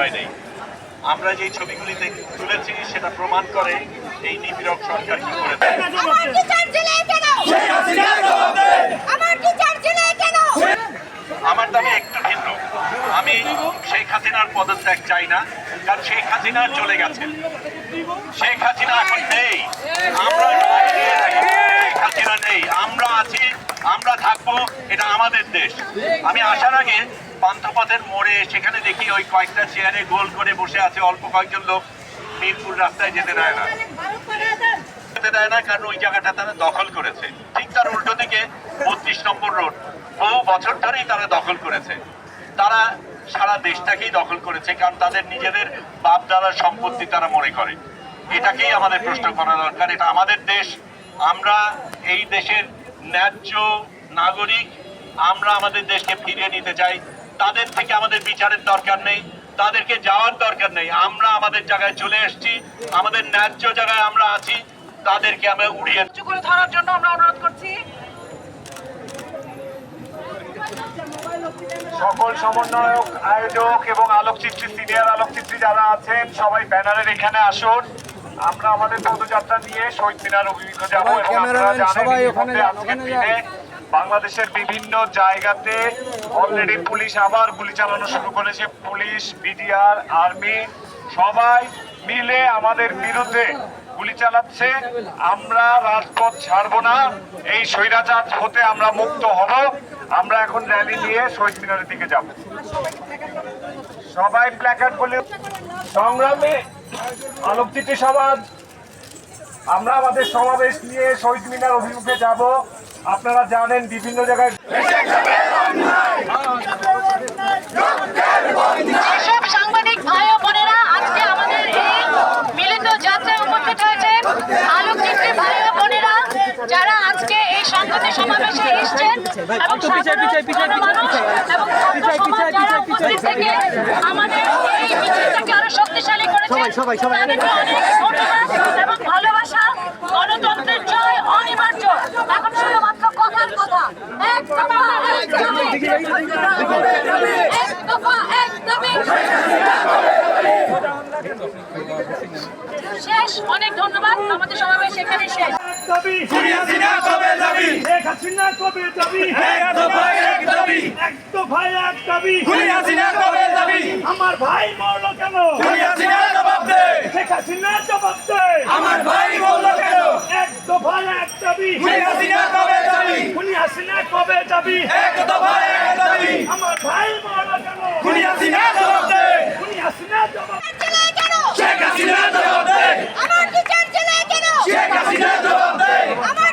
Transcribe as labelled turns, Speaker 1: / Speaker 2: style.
Speaker 1: উপায় নেই আমরা যে ছবিগুলিতে তুলেছি সেটা প্রমাণ করে এই নিপীড়ক সরকার কি করে
Speaker 2: আমার
Speaker 1: দাবি একটু ভিন্ন। আমি শেখ হাসিনার পদত্যাগ চাই না কারণ শেখ হাসিনা চলে গেছে। শেখ হাসিনা এখন নেই। আমরা শেখ হাসিনা নেই। আমরা আছি এটা আমাদের দেশ। আমি আসার আগে পান্থপথের মোড়ে সেখানে দেখি ওই কয়েকটা চেয়ারে গোল করে বসে আছে অল্প কয়েকজন লোক। মিরপুর রাস্তায় যেতে দেয় না। যেতে দেয় না, কারণ ওই জায়গাটা তারা দখল করেছে। ঠিক তার উল্টো দিকে বত্রিশ নম্বর রোড। বহু বছর ধরেই তারা দখল করেছে। তারা সারা দেশটাকেই দখল করেছে, কারণ তাদের নিজেদের বাপ সম্পত্তি তারা মনে করে। এটাকেই আমাদের প্রশ্ন করা দরকার, এটা আমাদের দেশ। আমরা এই দেশের ন্যায্য নাগরিক আমরা আমাদের দেশকে ফিরিয়ে নিতে চাই। তাদের থেকে আমাদের বিচারের দরকার নেই তাদেরকে যাওয়ার দরকার নেই। আমরা আমাদের জায়গায় চলে এসেছি আমাদের ন্যায্য জায়গায় আমরা আছি তাদেরকে আমরা উড়িয়ে
Speaker 3: করে ধরার জন্য আমরা অনুরোধ করছি।
Speaker 4: সকল সমন্বয়ক আয়োজক এবং আলোকচিত্রী সিনিয়র আলোকচিত্রী যারা আছেন সবাই ব্যানারের এখানে আসুন। আমরা আমাদের পদযাত্রা নিয়ে শহীদ মিনার অভিমুখে যাব এবং আপনারা জানেন
Speaker 5: সবাই ওখানে
Speaker 4: আজকের দিনে বাংলাদেশের বিভিন্ন জায়গাতে অলরেডি পুলিশ আবার গুলি চালানো শুরু করেছে। পুলিশ, বিডিআর, আর্মি সবাই মিলে আমাদের বিরুদ্ধে গুলি চালাচ্ছে। আমরা রাজপথ ছাড়বো না। এই স্বৈরাচার হতে আমরা মুক্ত হব। আমরা এখন র্যালি নিয়ে শহীদ মিনারের দিকে যাব। সবাই প্ল্যাকার্ড বলে সংগ্রামে আলোকচিত্রী সমাজ, আমরা আমাদের সমাবেশ নিয়ে শহীদ মিনার অভিমুখে যাব। আপনারা জানেন বিভিন্ন জায়গায়
Speaker 3: সাংবাদিক ভাই ও বোনেরা আজকে আমাদের এই মিলিত যাত্রায় উপস্থিত হয়েছেন আলোকচিত্রী ভাই ও বোনেরা যারা আজকে এই সংগঠন সমাবেশে এসেছেন এবং সাধারণ জনমানুষ এবং ছাত্র সমাজ যারা উপস্থিত থেকে আমাদের এই মিছিলটাকে আরও শক্তিশালী করেছেন এবং ভালোবাসা গণতন্ত্রের জয় অনিবার্য এখন শুধুমাত্র কথার কথা এক দফা এক দাবি এক দফা এক দাবি শেষ অনেক ধন্যবাদ আমাদের সমাবেশ এখানে শেষ
Speaker 4: দাবি
Speaker 6: হাসিনা কবে
Speaker 4: হাসিনা
Speaker 6: এক এক দাবি
Speaker 4: এক এক
Speaker 6: কবে
Speaker 4: আমার ভাই মরলো কেন?
Speaker 6: খুনি হাসিনা জবাব দে
Speaker 4: শেখ হাসিনা জবাব দে
Speaker 6: আমার ভাই বলল কেন?
Speaker 4: এক তো এক দাবি।
Speaker 6: খুনি হাসিনা
Speaker 4: আসিনা কবে যাবি?
Speaker 6: এক দফা এক দাবি
Speaker 4: আমার ভাই মারা কেন?
Speaker 6: খুনি আসিনা জবাব দে খুনি আসিনা জবাব চলে কেন? শেখ হাসিনা জবাব দে আমার